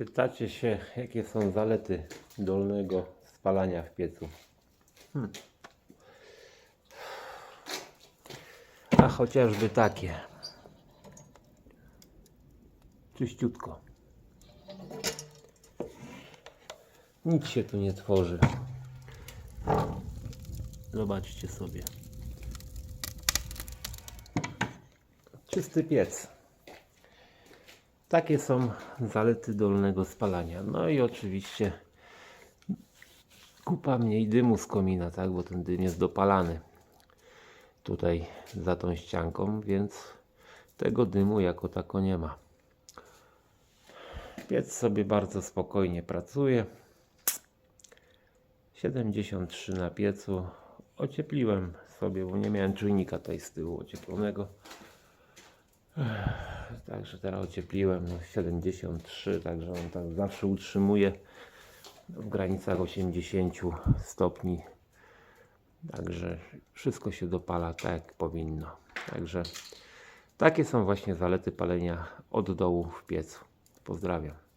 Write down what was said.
Pytacie się, jakie są zalety dolnego spalania w piecu. Hmm. A chociażby takie. Czyściutko. Nic się tu nie tworzy. Zobaczcie sobie. Czysty piec. Takie są zalety dolnego spalania. No i oczywiście kupa mniej dymu z komina, tak, bo ten dym jest dopalany tutaj za tą ścianką, więc tego dymu jako tako nie ma. Piec sobie bardzo spokojnie pracuje. 73 na piecu. Ociepliłem sobie, bo nie miałem czujnika tutaj z tyłu ocieplonego. Także teraz ociepliłem no 73, także on tak zawsze utrzymuje w granicach 80 stopni. Także wszystko się dopala tak jak powinno. Także takie są właśnie zalety palenia od dołu w piecu. Pozdrawiam.